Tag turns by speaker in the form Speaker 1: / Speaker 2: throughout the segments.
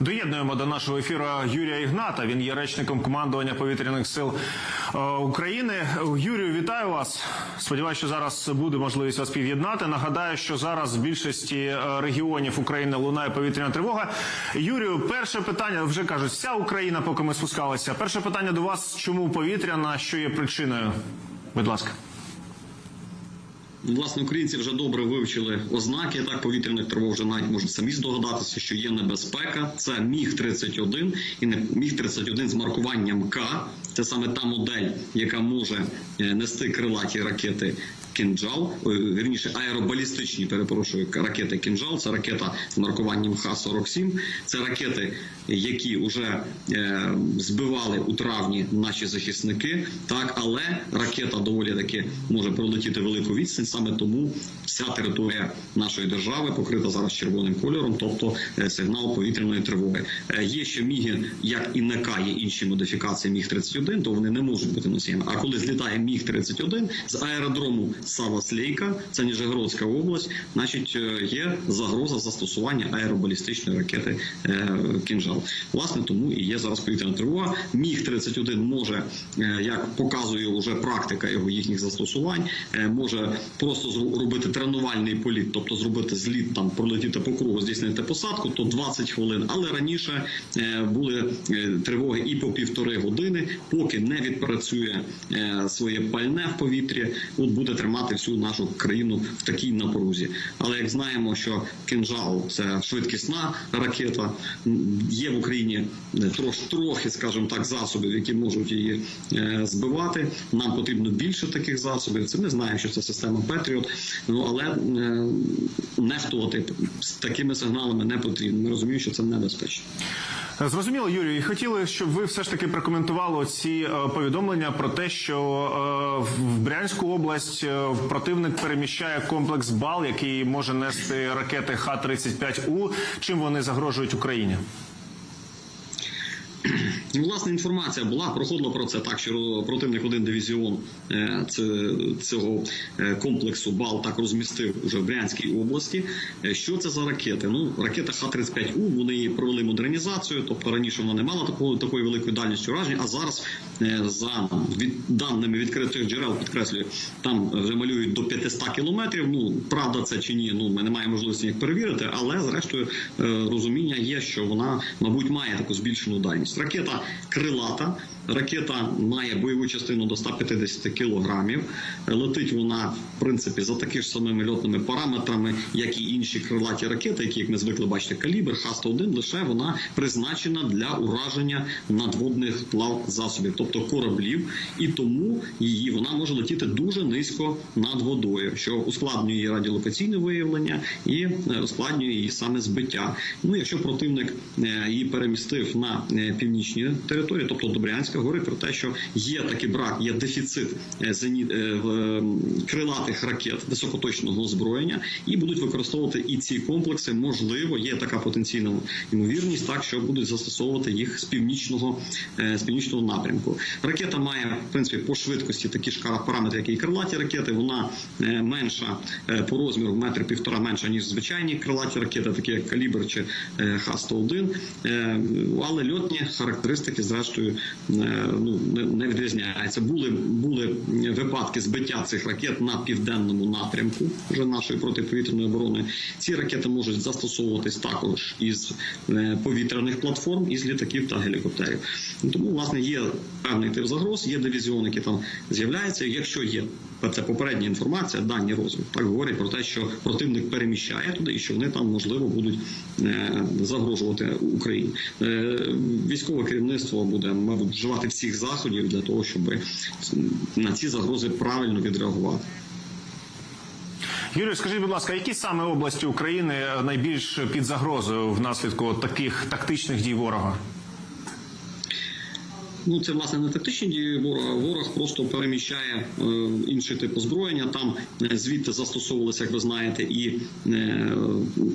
Speaker 1: Доєднуємо до нашого ефіру Юрія Ігната. Він є речником командування повітряних сил е, України. Юрію, вітаю вас. Сподіваюся, що зараз буде можливість вас під'єднати. Нагадаю, що зараз в більшості е, регіонів України лунає повітряна тривога. Юрію, перше питання вже кажуть, вся Україна, поки ми спускалися. Перше питання до вас: чому повітряна? Що є причиною? Будь ласка.
Speaker 2: Власне, українці вже добре вивчили ознаки так повітряних тривог. Вже навіть можуть самі здогадатися, що є небезпека. Це міг 31 і не міг 31 з маркуванням К. Це саме та модель, яка може е, нести крилаті ракети. Кінжал, е, вірніше аеробалістичні, перепрошую, ракети Кінжал. Це ракета з маркуванням Х-47. Це ракети, які вже е, збивали у травні наші захисники. Так, але ракета доволі таки може пролетіти велику відстань. Саме тому вся територія нашої держави покрита зараз червоним кольором, тобто е, сигнал повітряної тривоги. Е, є ще міги, як і НК, є інші модифікації міг 31 то вони не можуть бути носіями. А коли злітає міг 31 з аеродрому Сава Слейка, це Ніжегородська область, значить е, є загроза застосування аеробалістичної ракети е, кінжал. Власне, тому і є зараз повітряна тривога. Міг 31 може, е, як показує вже практика його їхніх застосувань, може просто зробити тренувальний політ, тобто зробити зліт там, пролетіти по кругу, здійснити посадку, то 20 хвилин. Але раніше були тривоги і по півтори години, поки не відпрацює своє пальне в повітрі, от буде тримати всю нашу країну в такій напрузі. Але як знаємо, що кінжал це швидкісна ракета, є в Україні е, трош, трохи, скажімо так, засобів, які можуть її е, збивати. Нам потрібно більше таких засобів. Це ми знаємо, що це система Петріот. Ну але е, нехтувати з такими сигналами не потрібно. Ми розуміємо, що це небезпечно.
Speaker 1: Зрозуміло, Юрію, і хотіли, щоб ви все ж таки прокоментували ці е, повідомлення про те, що е, в Брянську область е, противник переміщає комплекс БАЛ, який може нести ракети Х-35У. Чим вони загрожують Україні?
Speaker 2: Ну, власне, інформація була, проходило про це так, що противник один дивізіон е, цього е, комплексу БАЛ так розмістив уже в Брянській області. Е, Що це за ракети? Ну, ракета Х-35У, вони провели модернізацію, тобто раніше вона не мала такої, такої великої дальності ураження, а зараз за від, даними відкритих джерел, підкреслюю, там вже малюють до 500 кілометрів. Ну, правда це чи ні, ну, ми не маємо можливості їх перевірити, але зрештою розуміння є, що вона, мабуть, має таку збільшену дальність. Ракета крилата. Ракета має бойову частину до 150 кілограмів. Летить вона, в принципі, за такі ж самими льотними параметрами, як і інші крилаті ракети, які, як ми звикли бачити, калібр Х-101, лише вона призначена для ураження надводних плав засобів, тобто кораблів, і тому її вона може летіти дуже низько над водою, що ускладнює її радіолокаційне виявлення і е, ускладнює її саме збиття. Ну, якщо противник е, її перемістив на е, північні території, тобто до Брянська, говорить про те, що є такий брак, є дефіцит е, зеніт е, крилатих ракет високоточного озброєння, і будуть використовувати і ці комплекси. Можливо, є така потенційна ймовірність, так що будуть застосовувати їх з північного е, з північного напрямку. Ракета має в принципі по швидкості такі ж параметри, як і крилаті ракети. Вона менша по розміру, метр півтора менша ніж звичайні крилаті ракети, такі як калібр чи е, Х-101. Е, Але льотні характеристики, зрештою, ну не- відрізняються. Були були випадки збиття цих ракет на південному напрямку вже нашої протиповітряної оборони. Ці ракети можуть застосовуватись також із е, повітряних платформ, із літаків та гелікоптерів. Тому, власне, є певний тип загроз, є дивізіон, які там з'являються. Якщо є це попередня інформація, дані розвитку, так говорять про те, що противник переміщає туди і що вони там можливо будуть е, загрожувати Україні. Е, Військове керівництво буде, мабуть, вживати всіх заходів для того, щоб на ці загрози правильно відреагувати.
Speaker 1: Юрію, скажіть, будь ласка, які саме області України найбільш під загрозою внаслідку таких тактичних дій ворога?
Speaker 2: Ну, це власне не тактичні дії ворога. Ворог просто переміщає е, інший тип озброєння. Там е, звідти застосовувалися, як ви знаєте, і е,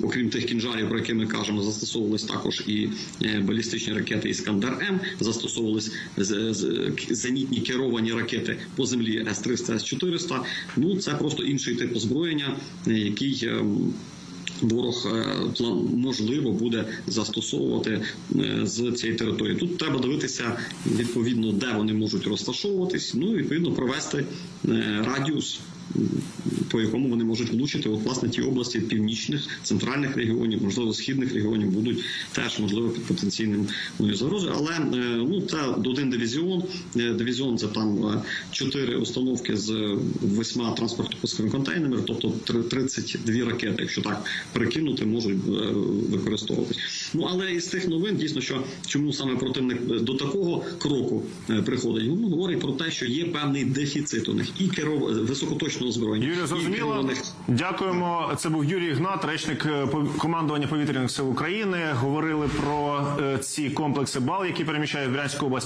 Speaker 2: окрім тих кінжалів, про які ми кажемо, застосовувались також і е, балістичні ракети Іскандер М, застосовувались з- зенітні керовані ракети по землі С-300, С-400. Ну це просто інший тип озброєння, е, який. е, ворог е, можливо буде застосовувати е, з цієї території. Тут треба дивитися відповідно, де вони можуть розташовуватись. Ну і відповідно провести е, радіус. По якому вони можуть влучити, от власне ті області північних, центральних регіонів, можливо, східних регіонів будуть теж можливо під потенційним ну, загрозою. Але е, ну це один дивізіон. Е, Дивізіон це там е, чотири установки з восьма транспортно-пусковими контейнерами, тобто 32 ракети, якщо так перекинути, можуть використовуватись. Ну але із тих новин дійсно, що чому саме противник е, до такого кроку е, приходить, ну говорить про те, що є певний дефіцит у них і керов... високоточного
Speaker 1: зброєння.
Speaker 2: Юрій,
Speaker 1: зрозуміло.
Speaker 2: керованих
Speaker 1: Дякуємо. Це був Юрій Гнат, речник е, командування повітряних сил України. Говорили про е, ці комплекси БАЛ, які переміщають в Брянську область.